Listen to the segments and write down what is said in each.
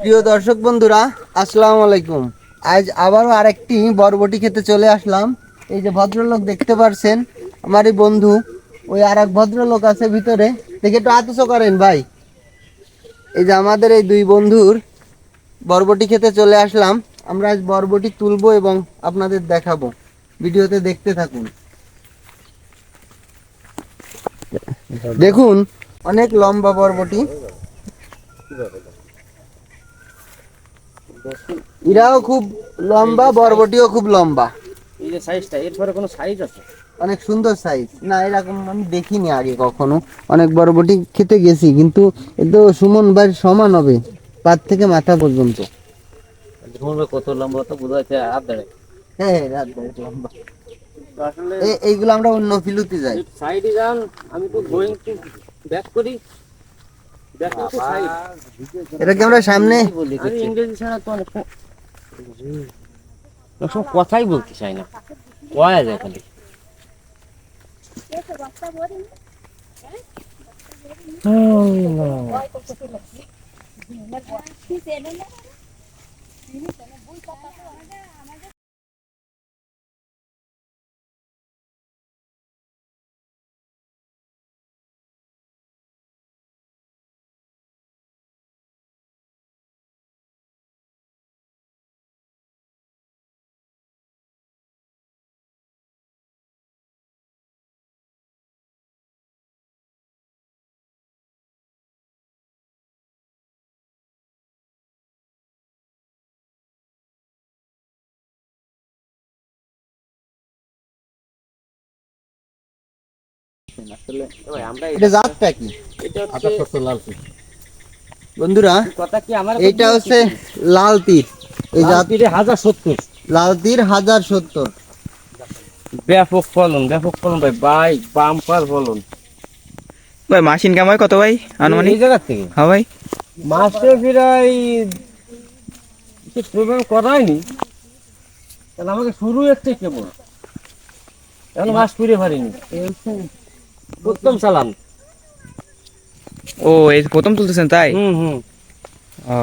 প্রিয় দর্শক বন্ধুরা, আসসালামু আলাইকুম। আজ আবারও আরেকটি বরবটি খেতে চলে আসলাম। এই যে ভদ্রলোক দেখতে পারছেন, আমারই বন্ধু, ওই আর এক ভদ্রলোক আছে ভিতরে। দেখে একটু আতসো করেন ভাই। এই যে আমাদের এই দুই বন্ধুর বরবটি খেতে চলে আসলাম। আমরা আজ বরবটি তুলবো এবং আপনাদের দেখাবো। ভিডিওতে দেখতে থাকুন। দেখুন, অনেক লম্বা বরবটি। এরাও খুব লম্বা বরবটিও খুব লম্বা। এই যে সাইজটা এরপরে কোনো সাইজ আছে? অনেক সুন্দর সাইজ না এরকম আমি দেখিনি আগে কখনো। অনেক বরবটি খেতে গেছি কিন্তু এ তো সুমন ভাই সমান হবে পাত থেকে মাথা পর্যন্ত। কত লম্বা তো বোঝা যাচ্ছে হাত ধরে। হ্যাঁ রাত ভর লম্বা। এ- এইগুলো আমরা অন্য ফিলুতে যাই। সাইডে যান আমি তো গোয়িং টু ব্যাক করি। এটা কি আমরা সামনে? ইংরেজি ছাড়া তো অনেক সব কথাই বলতে চাই না। কয়া যায় খালি ভাই আমরা এটা জাতটা কি এটা হচ্ছে বন্ধুরা কথা কি আমার এইটা হচ্ছে লাল তীর এই জাত জাতিরে হাজার সত্তর। লাল তীর হাজার সত্তর। ব্যাপক ফলন ব্যাপক ফলন ভাই। বাইক বাম্পার ফলন। ভাই মাস ইনকাম হয় কত ভাই আনুমানিক? এই জায়গা থেকে? হ্যাঁ ভাই। মাসে প্রায় প্রোগ্রাম করায়নি। তাহলে আমাকে শুরু হচ্ছে কেবল। এখন মাস ফিরে পারিনি প্রথম চালান ও এই প্রথম তুলতেছেন তাই? হুম হুম। ও।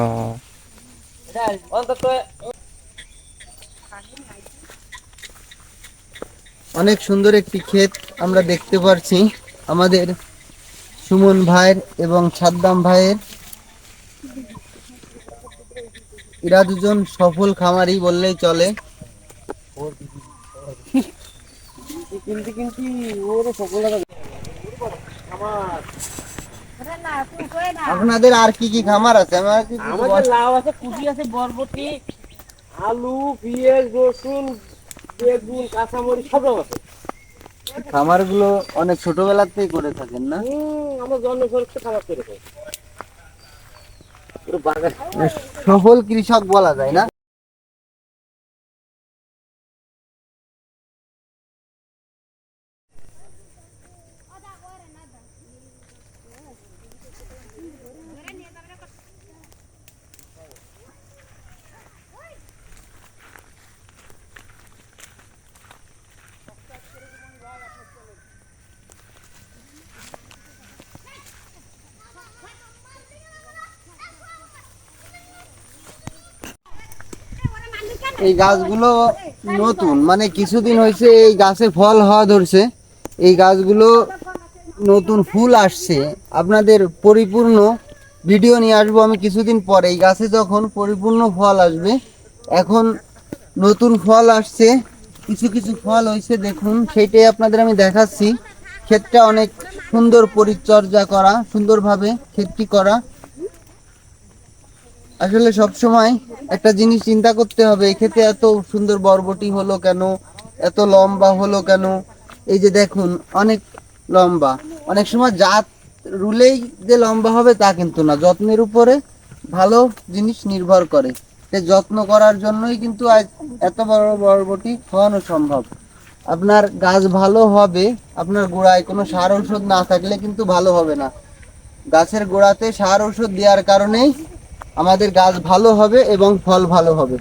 অনেক সুন্দর একটি ক্ষেত আমরা দেখতে পারছি। আমাদের সুমন ভাইয়ের এবং সাদ্দাম ভাইয়ের। এরা দুজন সফল খামারি বললেই চলে। কিন্তু কিন্তু ওর আমার আপনাদের আর কি কি খামার আছে? আমাদের লাউ আছে আছে বরবটি আলু পেঁয়াজ রসুন বেগুন কাঁচামরিচ সব রকম আছে। খামারগুলো অনেক ছোটবেলাতেই করে থাকেন না? আমার জন্ম সুরক্ষা করে বাগান। সফল কৃষক বলা যায় না? এই গাছগুলো নতুন মানে কিছুদিন হয়েছে এই গাছে ফল হওয়া ধরছে। এই গাছগুলো নতুন ফুল আসছে। আপনাদের পরিপূর্ণ ভিডিও নিয়ে আসব আমি কিছুদিন পরে। এই গাছে যখন পরিপূর্ণ ফল আসবে, এখন নতুন ফল আসছে। কিছু কিছু ফল হয়েছে দেখুন, সেইটাই আপনাদের আমি দেখাচ্ছি। ক্ষেতটা অনেক সুন্দর পরিচর্যা করা, সুন্দরভাবে ক্ষেতটি করা। আসলে সব সময় একটা জিনিস চিন্তা করতে হবে এক্ষেত্রে এত সুন্দর বরবটি হলো কেন? এত লম্বা হলো কেন? এই যে দেখুন, অনেক লম্বা। অনেক সময় জাত রুলেই যে লম্বা হবে তা কিন্তু না, যত্নের উপরে ভালো জিনিস নির্ভর করে। সে যত্ন করার জন্যই কিন্তু আজ এত বড় বরবটি খাওয়ানো সম্ভব। আপনার গাছ ভালো হবে, আপনার গোড়ায় কোনো সার ঔষধ না থাকলে কিন্তু ভালো হবে না। গাছের গোড়াতে সার ঔষধ দেওয়ার কারণেই আমাদের গাছ ভালো হবে এবং ফল ভালো হবে।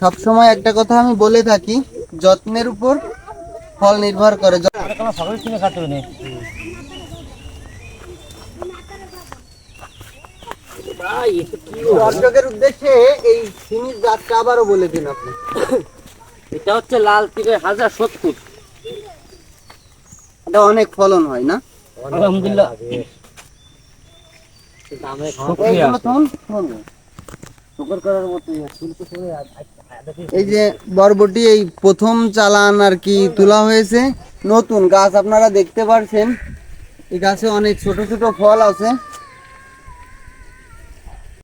সব সময় একটা কথা আমি বলে থাকি যত্নের উপর ফল নির্ভর করে। দর্শকের উদ্দেশ্যে এই সিমির জাতটা আবারও বলে দিন আপনি। এটা হচ্ছে লাল তীরে হাজার সত্তর এটা অনেক ফলন হয় না? আলহামদুলিল্লাহ। থন, থন। এই যে বরবটি এই প্রথম চালান আর কি তোলা হয়েছে নতুন গাছ আপনারা দেখতে পারছেন। এই গাছে অনেক ছোট ছোট ফল আছে।